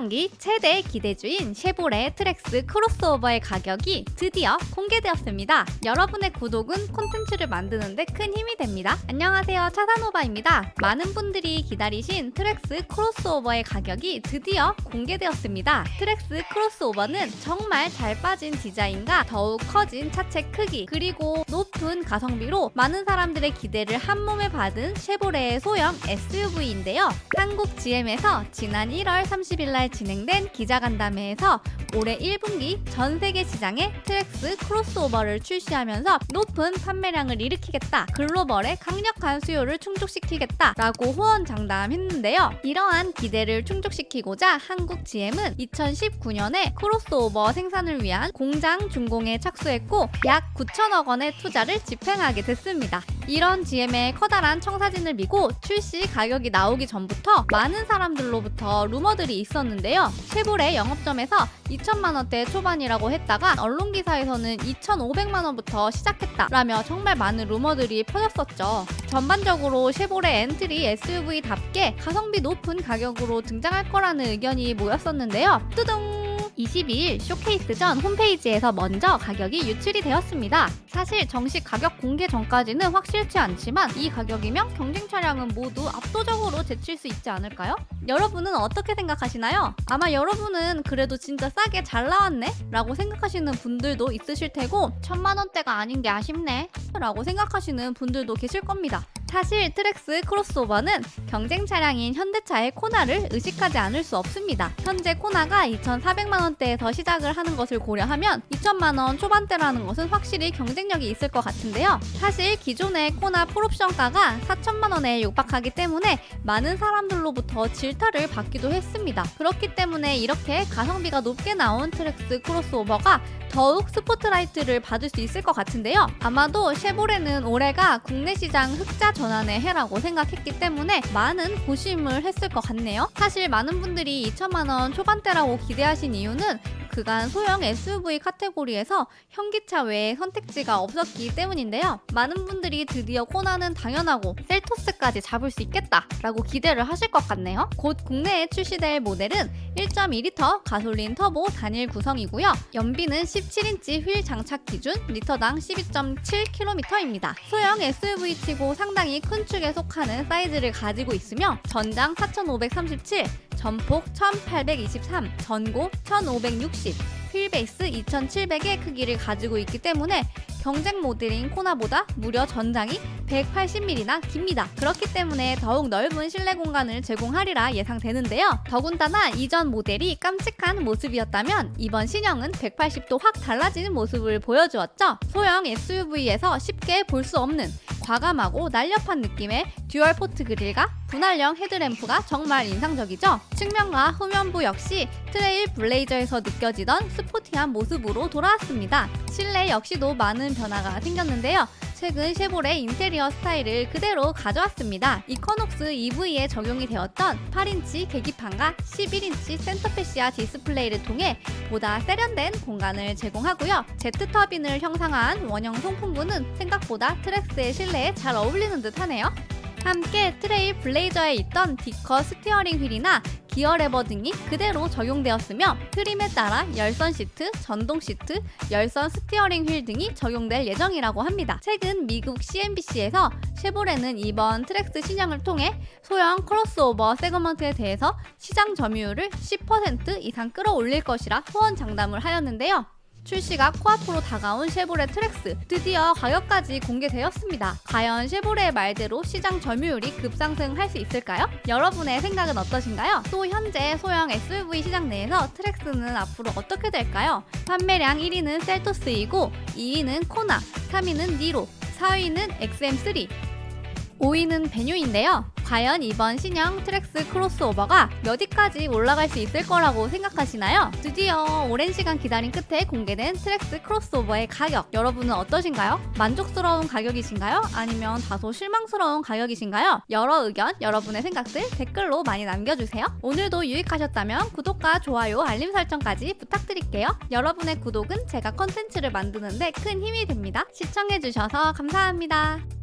상반기 최대 기대주인 쉐보레 트렉스 크로스오버의 가격이 드디어 공개되었습니다. 여러분의 구독은 콘텐츠를 만드는데 큰 힘이 됩니다. 안녕하세요. 차산오바입니다. 많은 분들이 기다리신 트렉스 크로스오버의 가격이 드디어 공개되었습니다. 트렉스 크로스오버는 정말 잘 빠진 디자인과 더욱 커진 차체 크기 그리고 높은 가성비로 많은 사람들의 기대를 한 몸에 받은 쉐보레의 소형 SUV인데요. 한국 GM에서 지난 1월 30일 날 진행된 기자간담회에서 올해 1분기 전 세계 시장에 트렉스 크로스오버를 출시하면서 높은 판매량을 일으키겠다. 글로벌의 강력한 수요를 충족시키겠다 라고 호언장담했는데요. 이러한 기대를 충족시키고자 한국 GM은 2019년에 크로스오버 생산을 위한 공장 준공에 착수했고 약 9천억 원의 투자를 집행하게 됐습니다. 이런 GM의 커다란 청사진을 미고 출시 가격이 나오기 전부터 많은 사람들로부터 루머들이 있었는데요. 쉐보레 영업점에서 2천만 원대 초반이라고 했다가 언론 기사에서는 2,500만 원부터 시작했다라며 정말 많은 루머들이 퍼졌었죠. 전반적으로 쉐보레 엔트리 SUV답게 가성비 높은 가격으로 등장할 거라는 의견이 모였었는데요. 뚜둥! 22일 쇼케이스 전 홈페이지에서 먼저 가격이 유출이 되었습니다. 사실 정식 가격 공개 전까지는 확실치 않지만 이 가격이면 경쟁 차량은 모두 압도적으로 제칠 수 있지 않을까요? 여러분은 어떻게 생각하시나요? 아마 여러분은 그래도 진짜 싸게 잘 나왔네? 라고 생각하시는 분들도 있으실 테고 천만 원대가 아닌 게 아쉽네? 라고 생각하시는 분들도 계실 겁니다. 사실 트렉스 크로스오버는 경쟁 차량인 현대차의 코나를 의식하지 않을 수 없습니다. 현재 코나가 2,400만 원대에서 시작을 하는 것을 고려하면 2천만 원 초반대라는 것은 확실히 경쟁력이 있을 것 같은데요. 사실 기존의 코나 풀옵션가가 4천만 원에 육박하기 때문에 많은 사람들로부터 질타를 받기도 했습니다. 그렇기 때문에 이렇게 가성비가 높게 나온 트렉스 크로스오버가 더욱 스포트라이트를 받을 수 있을 것 같은데요. 아마도 쉐보레는 올해가 국내 시장 흑자 전환의 해라고 생각했기 때문에 많은 고심을 했을 것 같네요. 사실 많은 분들이 2천만 원 초반대라고 기대하신 이유는 그간 소형 SUV 카테고리에서 현기차 외에 선택지가 없었기 때문인데요. 많은 분들이 드디어 코나는 당연하고 셀토스까지 잡을 수 있겠다라고 기대를 하실 것 같네요. 곧 국내에 출시될 모델은 1.2리터 가솔린 터보 단일 구성이고요. 연비는 17인치 휠 장착 기준 리터당 12.7km입니다. 소형 SUV치고 상당히 큰 축에 속하는 사이즈를 가지고 있으며 전장 4,537, 전폭 1823, 전고 1560, 휠베이스 2700의 크기를 가지고 있기 때문에 경쟁 모델인 코나보다 무려 전장이 180mm나 깁니다. 그렇기 때문에 더욱 넓은 실내 공간을 제공하리라 예상되는데요. 더군다나 이전 모델이 깜찍한 모습이었다면 이번 신형은 180도 확 달라지는 모습을 보여주었죠. 소형 SUV에서 쉽게 볼 수 없는 과감하고 날렵한 느낌의 듀얼 포트 그릴과 분할형 헤드램프가 정말 인상적이죠. 측면과 후면부 역시 트레일 블레이저에서 느껴지던 스포티한 모습으로 돌아왔습니다. 실내 역시도 많은 변화가 생겼는데요. 최근 쉐보레 인테리어 스타일을 그대로 가져왔습니다. 이커녹스 EV에 적용이 되었던 8인치 계기판과 11인치 센터페시아 디스플레이를 통해 보다 세련된 공간을 제공하고요. 제트 터빈을 형상화한 원형 송풍구는 생각보다 트랙스의 실내에 잘 어울리는 듯 하네요. 함께 트레일 블레이저에 있던 디커 스티어링 휠이나 기어 레버 등이 그대로 적용되었으며 트림에 따라 열선 시트, 전동 시트, 열선 스티어링 휠 등이 적용될 예정이라고 합니다. 최근 미국 CNBC에서 쉐보레는 이번 트랙스 신형을 통해 소형 크로스오버 세그먼트에 대해서 시장 점유율을 10% 이상 끌어올릴 것이라 후원 장담을 하였는데요. 출시가 코앞으로 다가온 쉐보레 트랙스 드디어 가격까지 공개되었습니다. 과연 쉐보레의 말대로 시장 점유율이 급상승할 수 있을까요? 여러분의 생각은 어떠신가요? 또 현재 소형 SUV 시장 내에서 트랙스는 앞으로 어떻게 될까요? 판매량 1위는 셀토스이고 2위는 코나, 3위는 니로, 4위는 XM3, 5위는 베뉴인데요. 과연 이번 신형 트랙스 크로스오버가 몇 위까지 올라갈 수 있을 거라고 생각하시나요? 드디어 오랜 시간 기다린 끝에 공개된 트랙스 크로스오버의 가격 여러분은 어떠신가요? 만족스러운 가격이신가요? 아니면 다소 실망스러운 가격이신가요? 여러 의견, 여러분의 생각들 댓글로 많이 남겨주세요. 오늘도 유익하셨다면 구독과 좋아요, 알림 설정까지 부탁드릴게요. 여러분의 구독은 제가 컨텐츠를 만드는데 큰 힘이 됩니다. 시청해주셔서 감사합니다.